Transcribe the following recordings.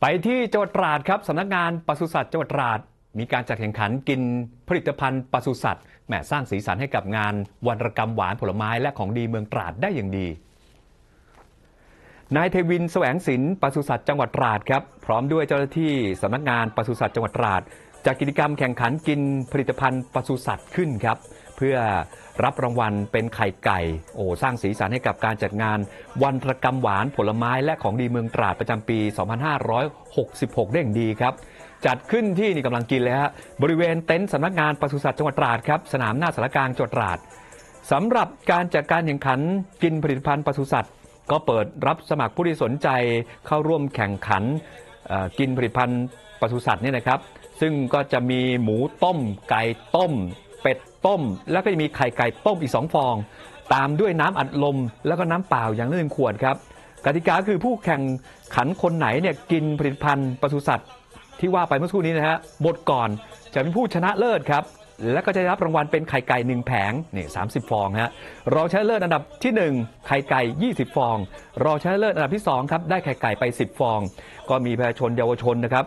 ไปที่จังหวัดตราดครับสำนักงานปศุสัตว์จังหวัดตราด มีการจัดแข่งขันกินผลิตภัณฑ์ปศุสัตว์แหมสร้างสีสันให้กับงานวันรกรรมหวานผลไม้และของดีเมืองตราดได้อย่างดีนายเทวินแสวงศิลป์ปศุสัตว์จังหวัดตราดครับพร้อมด้วยเจ้าหน้าที่สำนักงานปศุสัตว์จังหวัดตราดจัดกิจกรรมแข่งขันกินผลิตภัณฑ์ปศุสัตว์ขึ้นครับ เพื่อรับรางวัลเป็นไข่ไก่ โอ้สร้างสีสันให้กับการจัดงาน วันรกรรมหวานผลไม้และของดีเมืองตราดประจำปี 2566 ได้อย่างดีครับ จัดขึ้นที่นี่กำลังกินเลยฮะบริเวณเต็นท์สำนักงานปศุสัตว์จังหวัดตราดครับสนามหน้าสารกลางจังหวัดตราดสำหรับการจัดการแข่งขันกินผลิตภัณฑ์ปศุสัตว์ ก็เปิดรับสมัครผู้ที่สนใจเข้าร่วมแข่งขันกินผลิตภัณฑ์ปศุสัตว์เนี่ยนะครับ ซึ่งก็จะมีหมูต้ม ไก่ต้ม เป็ดต้ม แล้วก็จะมีไข่ไก่ต้มอีก 2 ฟอง ตามด้วยน้ำอัดลม แล้วก็น้ำเปล่าอย่างละหนึ่งขวดครับกติกาคือผู้แข่งขันคนไหนเนี่ยกินผลิตภัณฑ์ปศุสัตว์ที่ว่าไปเมื่อสักครู่นี้นะฮะหมดก่อนจะเป็นผู้ชนะเลิศครับแล้วก็จะได้รับรางวัลเป็นไข่ไก่1แผงนี่30ฟองฮะรองชนะเลิศอันดับที่ 1 ไข่ไก่ 20 ฟอง รองชนะเลิศอันดับที่2ครับได้ไข่ไก่ไป 10 ฟอง ก็มีประชาชนเยาวชนนะครับ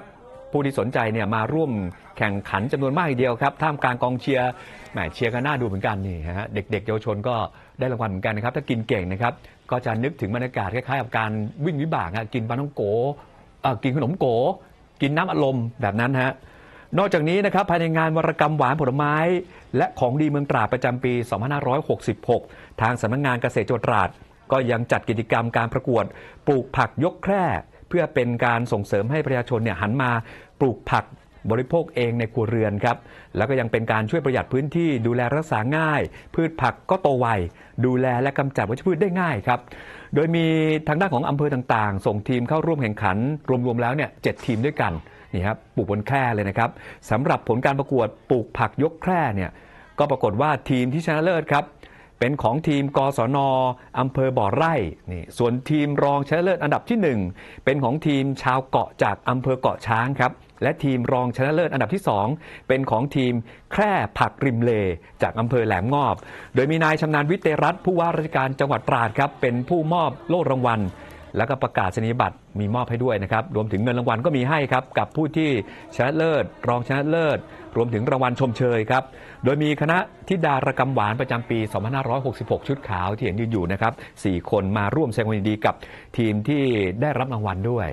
ผู้ที่สนใจเนี่ยมาร่วมแข่งขันจำนวนมากทีเดียวครับท่ามกลางกองเชียร์แหมเชียร์กันน่าดูเหมือนกันนี่ฮะเด็กๆเยาวชนก็ได้รางวัลเหมือนกันนะครับถ้ากินเก่งนะครับก็จะนึกถึงบรรยากาศคล้ายๆกับการวิ่งวิบากกินปลาท่องโกกินขนมโก กินน้ำอัดลมแบบนั้นฮะนอกจากนี้นะครับภายในงานวรกรรมหวานผลไม้ และของดีเมืองตราดประจำปี 2566 ทางสำนักงงานเกษตรจังหวัดตราดก็ยังจัดกิจกรรมการประกวดปลูกผักยกแคร่ เพื่อเป็นการส่งเสริมให้ประชาชนเนี่ยหันมาปลูกผักบริโภคเองในครัวเรือนครับ แล้วก็ยังเป็นการช่วยประหยัดพื้นที่ดูแลรักษาง่าย พืชผักก็โตไว ดูแลและกำจัดวัชพืชได้ง่ายครับ โดยมีทางด้านของอำเภอต่างๆ ส่งทีมเข้าร่วมแข่งขัน รวมๆแล้วเนี่ยเจ็ดทีมด้วยกันนี่ครับปลูกบนแคร่เลยนะครับสำหรับผลการประกวดปลูกผักยกแคร่เนี่ยก็ปรากฏว่าทีมที่ชนะเลิศครับ เป็นของทีมกศนอำเภอบ่อไร่นี่ส่วนทีมรองชนะเลิศอันดับที่ 1 เป็นของทีมชาวเกาะจากอำเภอเกาะช้างครับและทีมรองชนะเลิศอันดับที่ 2 เป็นของทีมแคร่ผักริมเล จากอำเภอแหลมงอบ โดยมีนายชำนาญวิเตรัตผู้ว่าราชการจังหวัดตราดครับเป็นผู้มอบโล่รางวัล แล้วก็ประกาศนียบัตรมีมอบให้ด้วยนะครับ รวมถึงเงินรางวัลก็มีให้ครับ กับผู้ที่ชนะเลิศ รองชนะเลิศ รวมถึงรางวัลชมเชยครับ โดยมีคณะทิดารกรรมหวานประจำปี 2566 ชุดขาวที่เห็นยืนอยู่นะครับ 4 คนมาร่วมแสดงความยินดีกับทีมที่ได้รับรางวัลด้วย